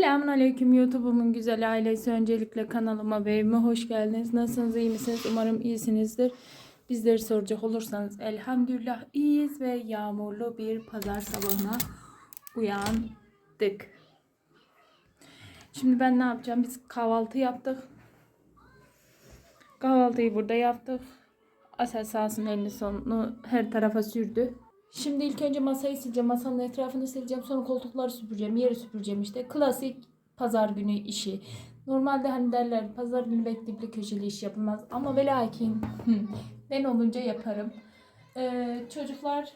Selamun Aleyküm YouTube'umun güzel ailesi. Öncelikle kanalıma ve evime hoş geldiniz. Nasılsınız, iyi misiniz? Umarım iyisinizdir. Bizleri soracak olursanız elhamdülillah iyiyiz ve yağmurlu bir pazar sabahına uyandık. Şimdi ben ne yapacağım? Biz kahvaltı yaptık. Kahvaltıyı burada yaptık. Asel sağ olsun elini sonunu her tarafa sürdü. Şimdi ilk önce masayı sileceğim. Masanın etrafını sileceğim. Sonra koltukları süpüreceğim. Yeri süpüreceğim işte. Klasik pazar günü işi. Normalde hani derler pazar günü bekleyip köşeli iş yapılmaz. Ama ve lakin ben olunca yaparım. Ee, çocuklar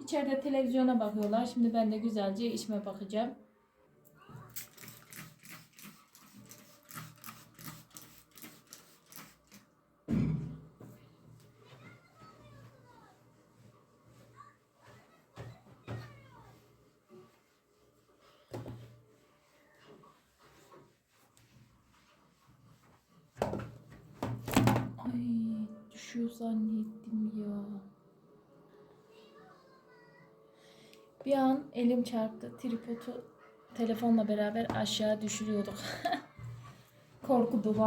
içeride televizyona bakıyorlar. Şimdi ben de güzelce işime bakacağım. Ay düşüyor zannettim ya. Bir an elim çarptı. Tripodu telefonla beraber aşağı düşürüyorduk. Korku dolu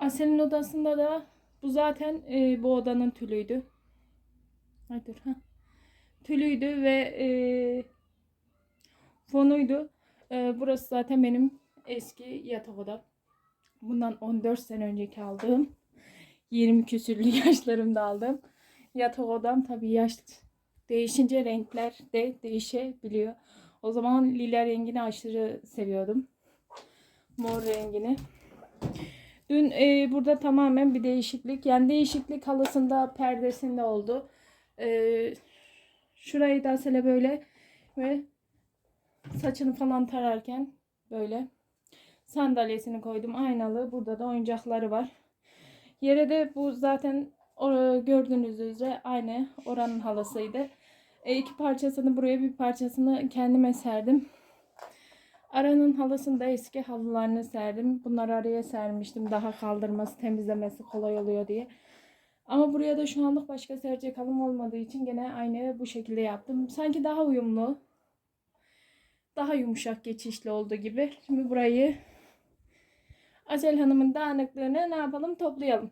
Asel'in odasında da bu zaten e, bu odanın tülüydü. Ay dur ha. Tülüydü ve e, fonuydu. E, burası zaten benim eski yatak odam. Bundan 14 sene önceki aldığım 20 küsürlü yaşlarımda aldım. Yatak odam tabii yaş değişince renkler de değişebiliyor. O zaman lila rengini aşırı seviyordum. Mor rengini. Dün e, burada tamamen bir değişiklik. Yani değişiklik halısında, perdesinde oldu. E, şurayı da Asele böyle ve saçını falan tararken böyle sandalyesini koydum. Aynalı. Burada da oyuncakları var. Yere de bu zaten gördüğünüz üzere aynı oranın halısıydı. E, iki parçasını buraya bir parçasını kendime serdim. Aranın halısında eski halılarını serdim. Bunları araya sermiştim. Daha kaldırması, temizlemesi kolay oluyor diye. Ama buraya da şu anlık başka serecek halım olmadığı için gene aynı bu şekilde yaptım. Sanki daha uyumlu. Daha yumuşak geçişli oldu gibi. Şimdi burayı Acel Hanım'ın dağınıklığını ne yapalım toplayalım.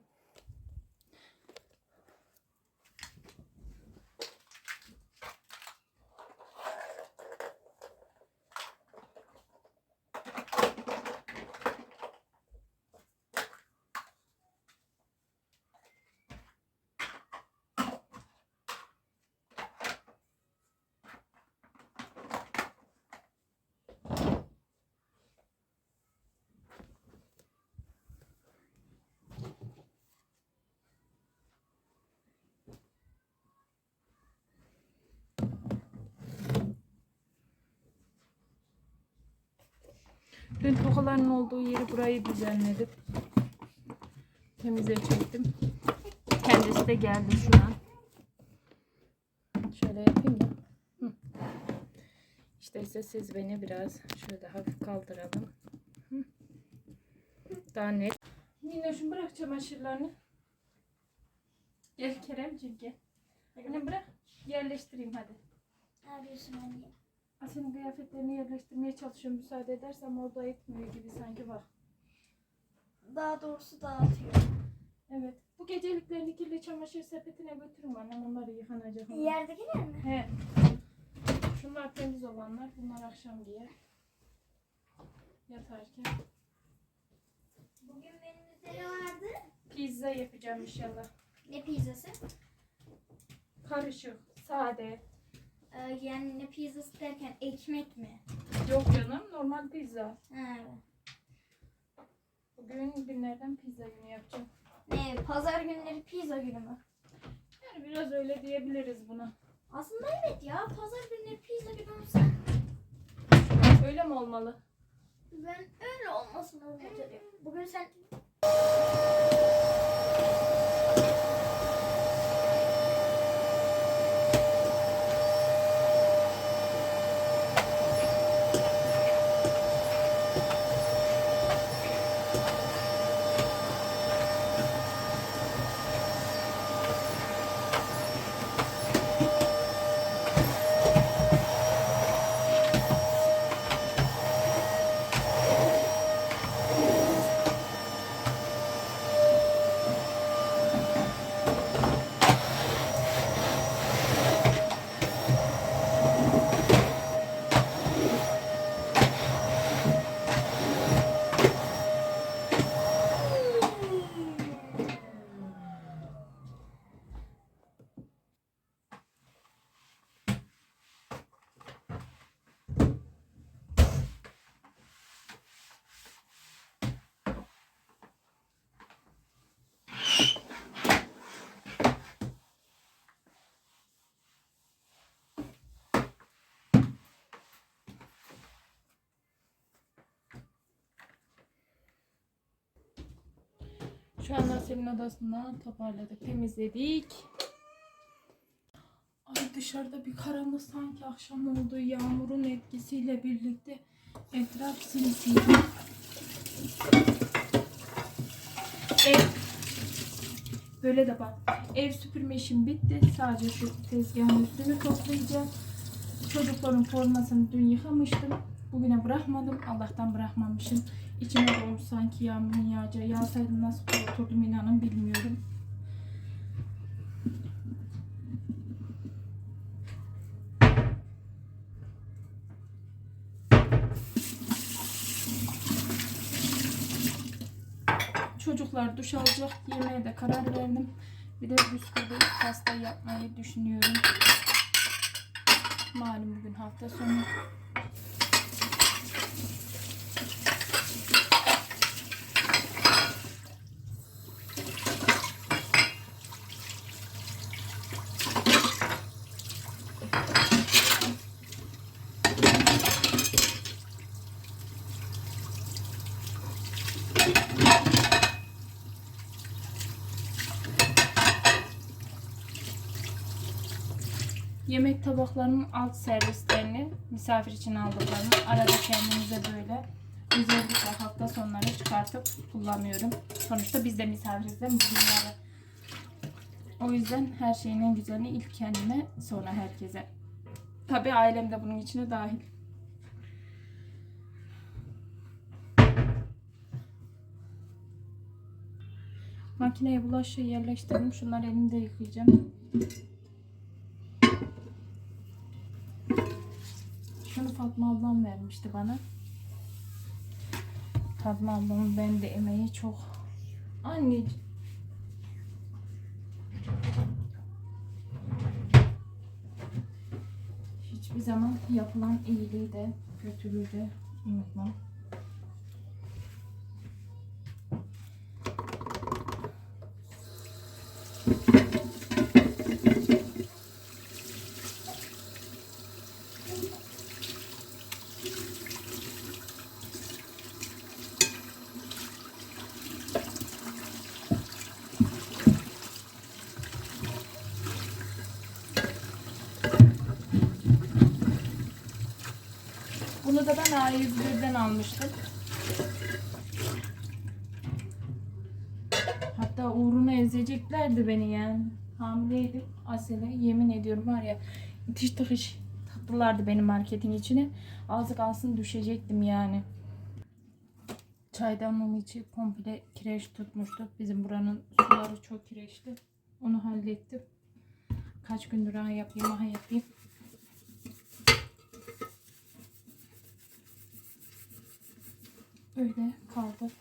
Dün tokaların olduğu yeri burayı düzenledim. Temize çektim. Kendisi de geldi şu an. Şöyle yapayım da. İşte ise siz beni biraz şöyle hafif kaldıralım. Daha net. Minnoşum bırak çamaşırlarını. Gel Keremciğim gel. Annem bırak. Yerleştireyim hadi. Ne yapıyorsun anne? Senin kıyafetlerini yerleştirmeye çalışıyorum. Müsaade edersem orada etmiyor gibi sanki bak. Daha doğrusu dağıtıyor. Evet. Bu geceliklerini kirli çamaşır sepetine götürün annem. Onlar yıkanacak. ama. Yerdekiler mi? He. Şunlar temiz olanlar. Bunlar akşam giyer. Yatarken. Bugün menümüzde ne vardı? Pizza yapacağım inşallah. Ne pizzası? Karışık, sade. Ee, yani ne pizzası derken ekmek mi? Yok canım normal pizza. Ha. Bugün günlerden pizza günü yapacağım. Ne? Pazar günleri pizza günü mü? Yani biraz öyle diyebiliriz buna. Aslında evet ya. Pazar günleri pizza günü olsa Öyle mi olmalı? ben öyle olmasın umut ediyorum. Bugün sen Şu anda senin odasını toparladık, temizledik. Ay dışarıda bir karanlık sanki akşam oldu. Yağmurun etkisiyle birlikte etraf simsiyah. Ev böyle de bak. Ev süpürme işim bitti. Sadece şu tezgahın üstünü toplayacağım. Çocukların formasını dün yıkamıştım. Bugüne bırakmadım. Allah'tan bırakmamışım. İçime doğmuş sanki yağmurun yağacağı. Yağsaydı nasıl oturdum inanın bilmiyorum. Çocuklar duş alacak. Yemeğe de karar verdim. Bir de bisküvi pasta yapmayı düşünüyorum. Malum bugün hafta sonu. Tabaklarının alt servislerini misafir için aldıklarını arada kendimize böyle özellikle hafta sonları çıkartıp kullanıyorum. Sonuçta biz de misafiriz mi bugünlere? O yüzden her şeyin en güzelini ilk kendime sonra herkese. Tabii ailem de bunun içine dahil. Makineye bulaşığı yerleştirdim. Şunları elimde yıkayacağım. Şunu Fatma ablam vermişti bana. Fatma ablamın ben de emeği çok. Anneciğim. Hiçbir zaman yapılan iyiliği de kötülüğü de unutmam. Da ben A101'den almıştım. Hatta uğruna ezeceklerdi beni yani. Hamileydim. Asele yemin ediyorum var ya itiş tıkış tatlılardı benim marketin içine. Az kalsın düşecektim yani. Çaydanlığın içi komple kireç tutmuştu. Bizim buranın suları çok kireçli. Onu hallettim. Kaç gündür ha yapayım ha yapayım. Öyle kaldı.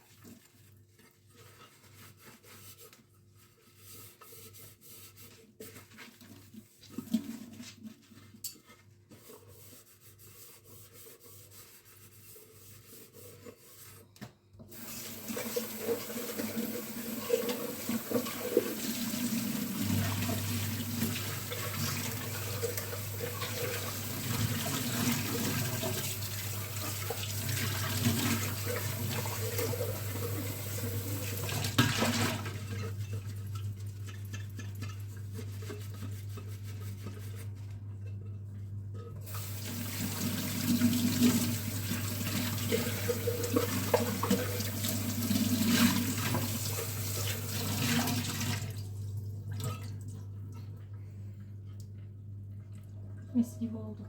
Mis gibi oldu.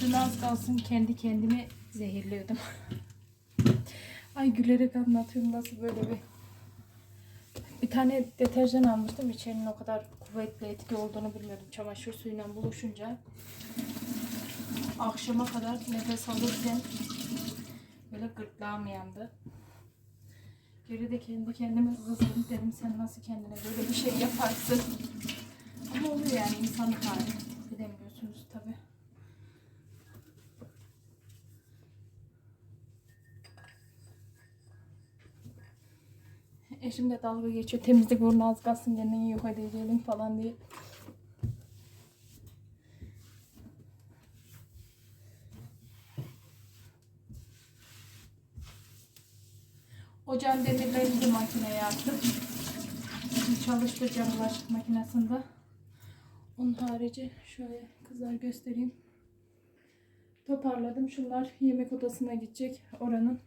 Dün az kendi kendimi zehirliyordum. Ay gülerek anlatıyorum nasıl böyle bir. Bir tane deterjan almıştım. İçerinin o kadar kuvvetli etki olduğunu bilmiyordum. Çamaşır suyuyla buluşunca akşama kadar nefes alırken böyle gırtlağım yandı. Geri de kendi kendime kızdım dedim sen nasıl kendine böyle bir şey yaparsın. Ama oluyor yani insanlık hali. Bilemiyorsunuz tabii. Eşim de dalga geçiyor. Temizlik uğruna az kalsın kendini yok edelim falan diye. Ocağın demirlerini de makineye attım. Şimdi çalıştıracağım bulaşık makinesinde. Onun harici şöyle kızlar göstereyim. Toparladım. Şunlar yemek odasına gidecek oranın.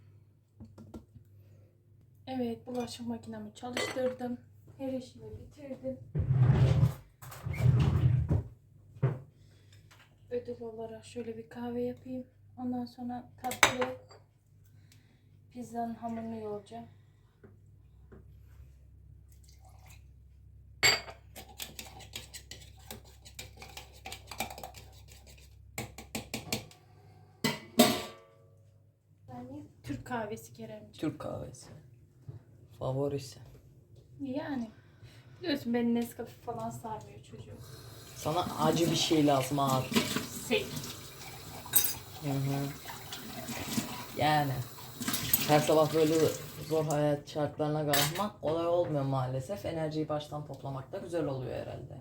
Evet bulaşık makinemi çalıştırdım. Her işimi bitirdim. Ödül olarak şöyle bir kahve yapayım. Ondan sonra tatlı pizzanın hamurunu yoğuracağım. Türk kahvesi Keremciğim. Türk kahvesi. Favorisi. Yani. Biliyorsun beni Nescafe falan sarmıyor çocuğum. Sana acı bir şey lazım abi. Şey. Hı hı. Yani. Her sabah böyle zor hayat şartlarına kalkmak olay olmuyor maalesef. Enerjiyi baştan toplamak da güzel oluyor herhalde.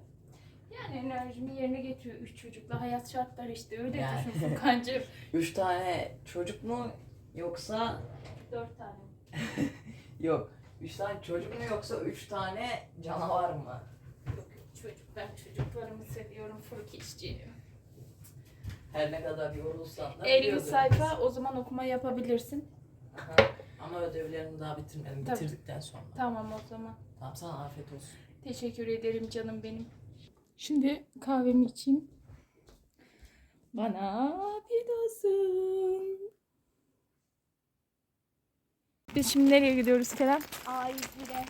Yani enerjimi yerine getiriyor. Üç çocukla hayat şartları işte öyle Yani. düşün Furkan'cığım. Üç tane çocuk mu yoksa Dört tane. yok. Üç tane çocuk mu yoksa üç tane canavar mı? Yok yok çocuk. Ben çocuklarımı seviyorum Furkişciğim. Her ne kadar yorulsan da 50 biliyordur. sayfa o zaman okuma yapabilirsin. Aha. Ama ödevlerimi daha bitirmedim. Tabii. Bitirdikten sonra. Tamam o zaman. Tamam sana afiyet olsun. Teşekkür ederim canım benim. Şimdi kahvemi içeyim. Bana afiyet olsun. Biz şimdi nereye gidiyoruz Kerem? A101'e.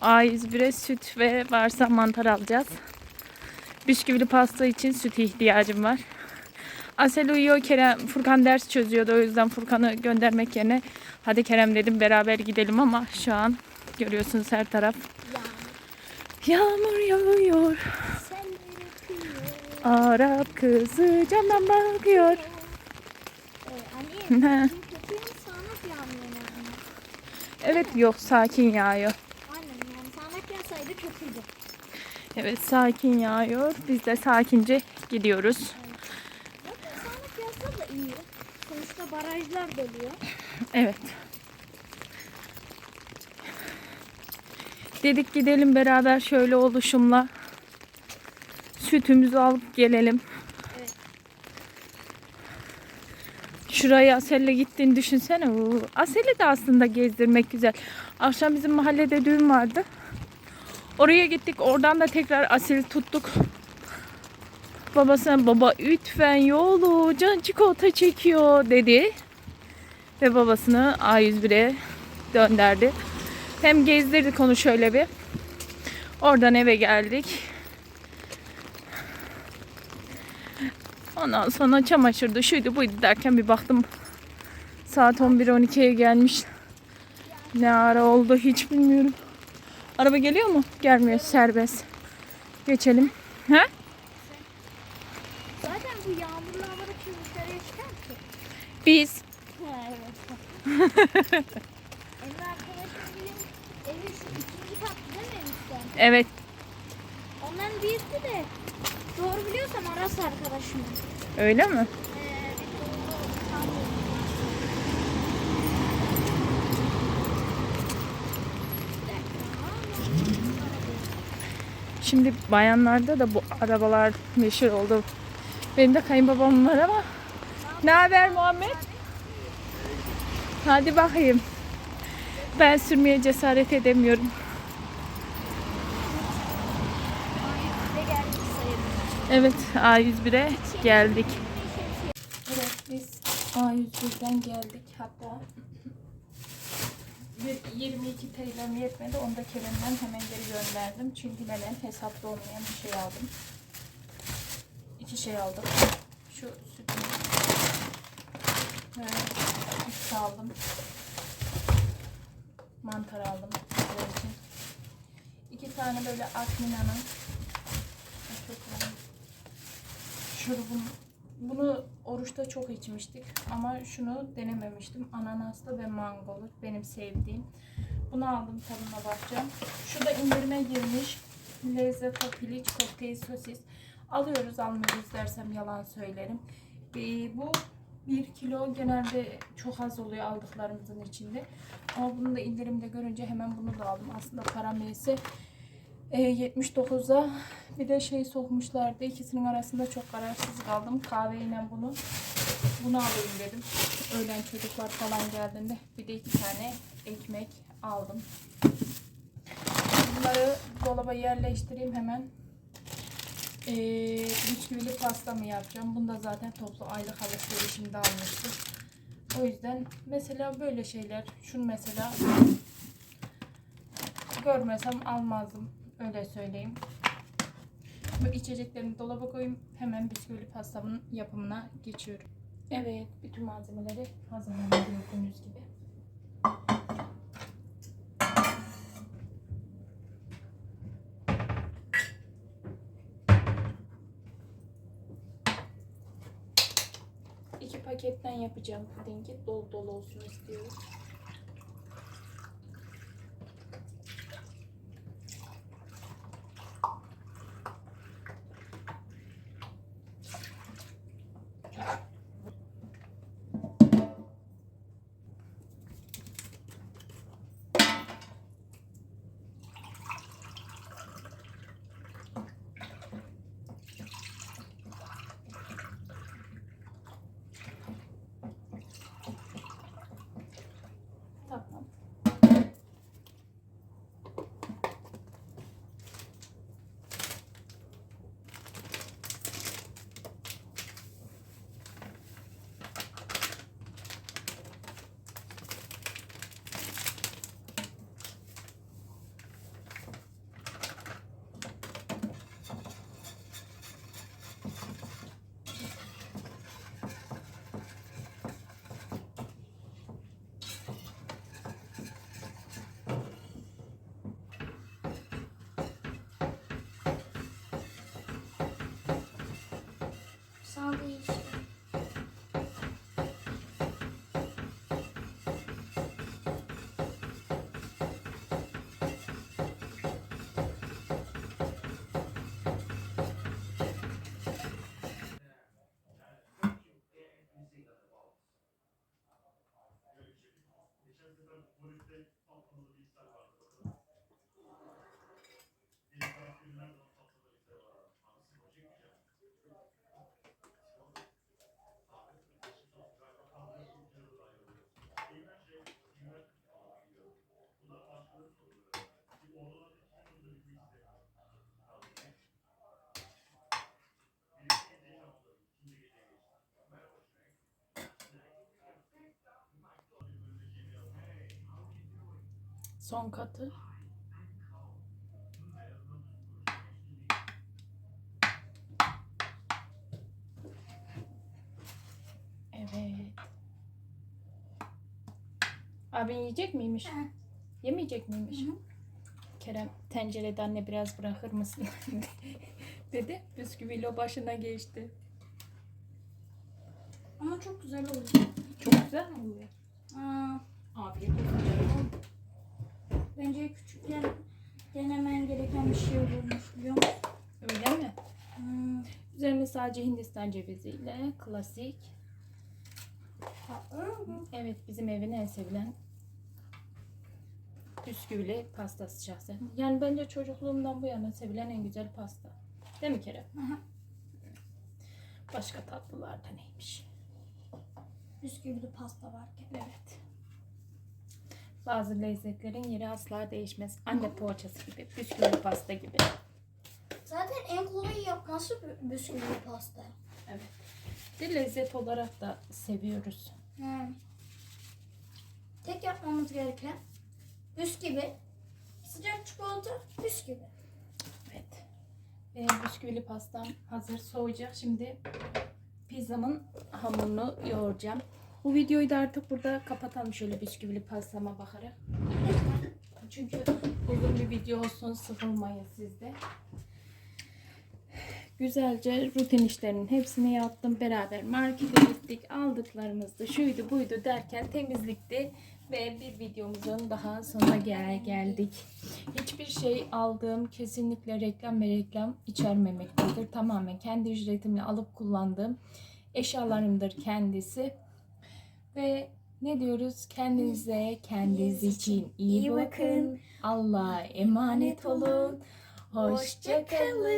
A101'e süt ve varsa mantar alacağız. Bisküvili pasta için süt ihtiyacım var. Asel uyuyor Kerem. Furkan ders çözüyordu. O yüzden Furkan'ı göndermek yerine hadi Kerem dedim beraber gidelim ama şu an görüyorsunuz her taraf yağmur yağıyor. Arap kızı camdan bakıyor. Ee, anne, bizim kötü yanı sağanak yağmıyor yani. Evet yok sakin yağıyor. Aynen yani sağanak yağsaydı kötüydü. Evet sakin yağıyor. Biz de sakince gidiyoruz. Zaten sağanak yağsa da iyi. Sonuçta barajlar doluyor. Evet. Dedik gidelim beraber şöyle oluşumla sütümüzü alıp gelelim. Şuraya Asel'le gittiğini düşünsene. Asel'i de aslında gezdirmek güzel. Akşam bizim mahallede düğün vardı. Oraya gittik. Oradan da tekrar Asel'i tuttuk. Babasına baba lütfen yolu can çikolata çekiyor dedi. Ve babasını A101'e dönderdi. Hem gezdirdik onu şöyle bir. Oradan eve geldik. Ondan sonra çamaşırdı şuydu buydu derken bir baktım saat 11-12'ye gelmiş. Ne ara oldu hiç bilmiyorum. Araba geliyor mu? Gelmiyor serbest. Geçelim. He? Zaten bu yağmurlu havada kim dışarıya çıkar ki? Biz. Evet. Onların birisi de doğru biliyorsam Aras arkadaşım. Öyle mi? Şimdi bayanlarda da bu arabalar meşhur oldu. Benim de kayınbabam var ama. Ne haber Muhammed? Hadi bakayım. Ben sürmeye cesaret edemiyorum. Ve geldik sayılır. Evet A101'e geldik. Evet biz A101'den geldik hatta. Bir 22 TL'm yetmedi. Onu da Kerem'den hemen geri gönderdim. Çünkü neden? Hesapta olmayan bir şey aldım. İki şey aldım. Şu sütü ve üst aldım. Mantar aldım. İki tane böyle Akmina'nın çok önemli. Şurubun bunu oruçta çok içmiştik ama şunu denememiştim. Ananaslı ve mangolu benim sevdiğim. Bunu aldım tadına bakacağım. Şu da indirime girmiş. Lezzet piliç kokteyl sosis. Alıyoruz almıyoruz dersem yalan söylerim. Ee, bu 1 kilo genelde çok az oluyor aldıklarımızın içinde. Ama bunu da indirimde görünce hemen bunu da aldım. Aslında param neyse e, 79'a bir de şey sokmuşlardı. İkisinin arasında çok kararsız kaldım. Kahveyle bunu bunu alayım dedim. Öğlen çocuklar falan geldiğinde bir de iki tane ekmek aldım. Bunları dolaba yerleştireyim hemen. Ee, bisküvili pasta mı yapacağım? Bunu da zaten toplu aylık alışverişimde almıştım. O yüzden mesela böyle şeyler, şunu mesela görmesem almazdım. Öyle söyleyeyim. Bu içeceklerimi dolaba koyayım. Hemen bisküvili pastamın yapımına geçiyorum. Evet, bütün malzemeleri hazırladım gördüğünüz gibi. İki paketten yapacağım pudingi. Dolu dolu olsun istiyorum. Son katı. Evet. Abin yiyecek miymiş? Hı. Yemeyecek miymiş? Hı hı. Kerem tencerede anne biraz bırakır mısın? dedi. Bisküviyle başına geçti. Ama çok güzel oluyor. Çok güzel mi oluyor? Aa, Afiyet olsun. Bence küçükken denemen gereken bir şey olurmuş biliyor musun? Öyle mi? Hmm. Üzerine sadece Hindistan ceviziyle klasik. Evet bizim evin en sevilen bisküvili pastası şahsen. Yani bence çocukluğumdan bu yana sevilen en güzel pasta. Değil mi Kerem? Başka tatlılar da neymiş? Bisküvili pasta varken. Evet. Bazı lezzetlerin yeri asla değişmez. Anne poğaçası gibi, bisküvili pasta gibi. Zaten en kolay yapması bi- bisküvili pasta. Evet. Bir lezzet olarak da seviyoruz. Yani. Tek yapmamız gereken bisküvi, sıcak çikolata, bisküvi. Evet. Benim bisküvili pastam hazır soğuyacak. Şimdi pizzamın hamurunu yoğuracağım. Bu videoyu da artık burada kapatalım şöyle bisküvili pastama bakarak. Çünkü uzun bir video olsun sıkılmayın siz de. Güzelce rutin işlerinin hepsini yaptım. Beraber markete gittik. Aldıklarımızdı. Şuydu buydu derken temizlikti. Ve bir videomuzun daha sonuna gel geldik. Hiçbir şey aldığım kesinlikle reklam ve reklam içermemektedir. Tamamen kendi ücretimle alıp kullandığım eşyalarımdır kendisi. Ve ne diyoruz? Kendinize, kendiniz için iyi bakın. Allah'a emanet olun. Hoşçakalın.